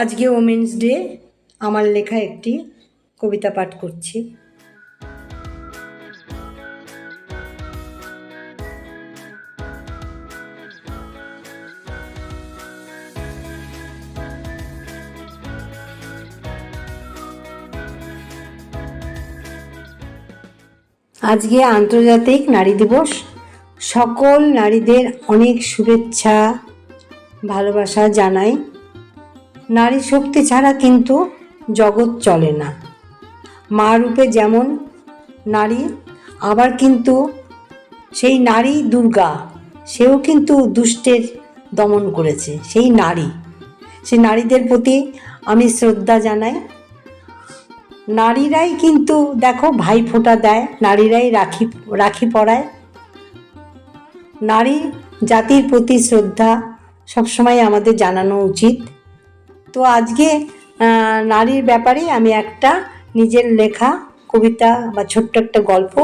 আজকে women's day আমার লেখা একটি কবিতা পাঠ করছি। আজকে আন্তর্জাতিক নারী দিবস। সকল নারীদের অনেক শুভেচ্ছা, ভালোবাসা জানাই। নারী শক্তি ছাড়া কিন্তু জগৎ চলে না। মা রূপে যেমন নারী, আবার কিন্তু সেই নারী দুর্গা, সেও কিন্তু দুষ্টের দমন করেছে, সেই নারী। সেই নারীদের প্রতি আমি শ্রদ্ধা জানাই। নারীরাই কিন্তু দেখো ভাই ফোঁটা দেয়, নারীরাই রাখি রাখি পরায়। নারী জাতির প্রতি শ্রদ্ধা সবসময় আমাদের জানানো উচিত। তো আজকে নারীর ব্যাপারে আমি একটা নিজের লেখা, কবিতা বা ছোট্ট একটা গল্প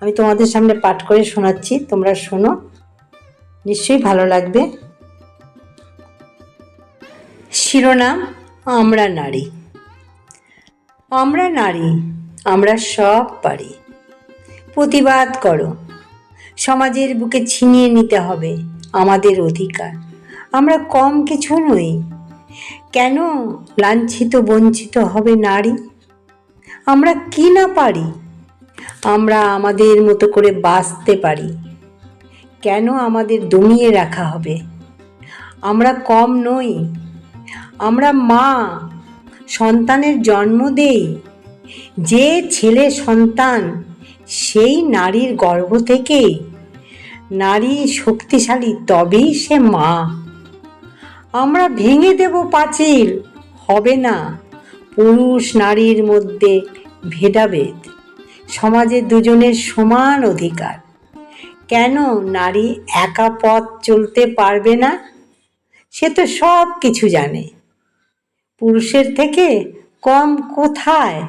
আমি তোমাদের সামনে পাঠ করে শোনাচ্ছি, তোমরা শোনো। নিশ্চয়ই ভালো লাগবে। শিরোনাম, আমরা নারী। আমরা নারী, আমরা সব পারি। প্রতিবাদ করো। সমাজের বুকে ছিনিয়ে নিতে হবে আমাদের অধিকার। আমরা কম কিছু নই কেন লাঞ্ছিত, বঞ্চিত হবে নারী? আমরা কি না পারি? আমরা আমাদের মতো করে বাঁচতে পারি। কেন আমাদের দমিয়ে রাখা হবে? আমরা কম নই। আমরা মা, সন্তানের জন্ম দেই। যে ছেলে সন্তান, সেই নারীর গর্ভ থেকে নারী শক্তিশালী, তবেই সে মা। আমরা ভেঙে দেব পাঁচিল। হবে না। পুরুষ নারীর মধ্যে ভেদাভেদ। সমাজে দুজনের সমান অধিকার। কেন নারী একা পথ চলতে পারবে না? সে তো সব কিছু জানে। পুরুষের থেকে কম কোথায়?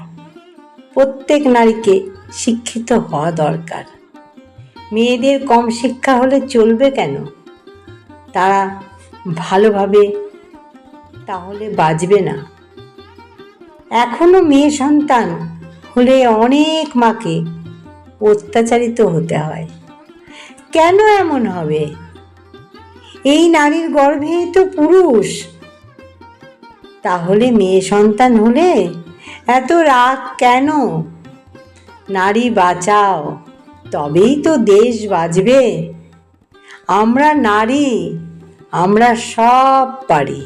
প্রত্যেক নারীকে শিক্ষিত হওয়া দরকার। মেয়েদের কম শিক্ষা হলে চলবে কেন? তারা ভালোভাবে, তাহলে বাজবে না। এখনও মেয়ে সন্তান হলে অনেক মাকে অত্যাচারিত হতে হয়। কেন এমন হবে? এই নারীর গর্ভেই তো পুরুষ। তাহলে মেয়ে সন্তান হলে এত রাগ কেন? নারী বাঁচাও, তবেই তো দেশ বাঁচবে। আমরা নারী আমরা সব পারি।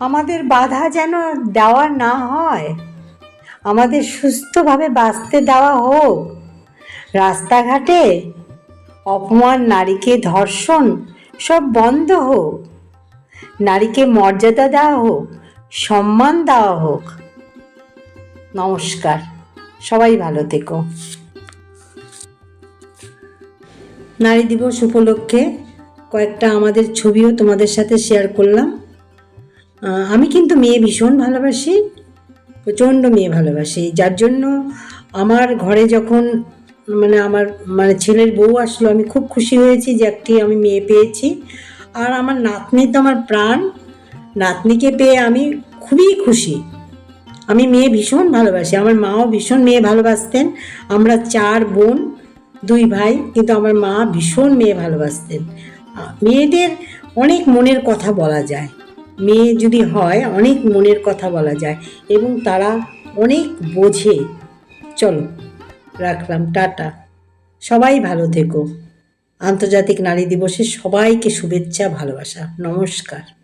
আমাদের বাধা যেন দেওয়া না হয়, আমাদের সুস্থভাবে বাঁচতে দেওয়া হোক। রাস্তাঘাটে অপমান, নারীকে ধর্ষণ সব বন্ধ হোক, নারীকে মর্যাদা দেওয়া হোক, সম্মান দেওয়া হোক। নমস্কার, সবাই ভালো থেকো। নারী দিবস উপলক্ষে কয়েকটা আমাদের ছবিও তোমাদের সাথে শেয়ার করলাম। আমি কিন্তু মেয়ে ভীষণ ভালোবাসি, প্রচণ্ড মেয়ে ভালোবাসি। যার জন্য আমার ঘরে যখন মানে আমার মানে ছেলের বউ আসলো, আমি খুব খুশি হয়েছি যে একটি আমি মেয়ে পেয়েছি। আর আমার নাতনি তো আমার প্রাণ। নাতনিকে পেয়ে আমি খুবই খুশি। আমি মেয়ে ভীষণ ভালোবাসি। আমার মাও ভীষণ মেয়ে ভালোবাসতেন। আমরা চার বোন, দুই ভাই, কিন্তু আমার মা ভীষণ মেয়ে ভালোবাসতেন। মেয়েদের অনেক মনের কথা বলা যায়। মেয়ে যদি হয়, অনেক মনের কথা বলা যায় এবং তারা অনেক বোঝে। চলো, রাখলাম, টাটা। সবাই ভালো থেকো। আন্তর্জাতিক নারী দিবসে সবাইকে শুভেচ্ছা, ভালোবাসা। নমস্কার।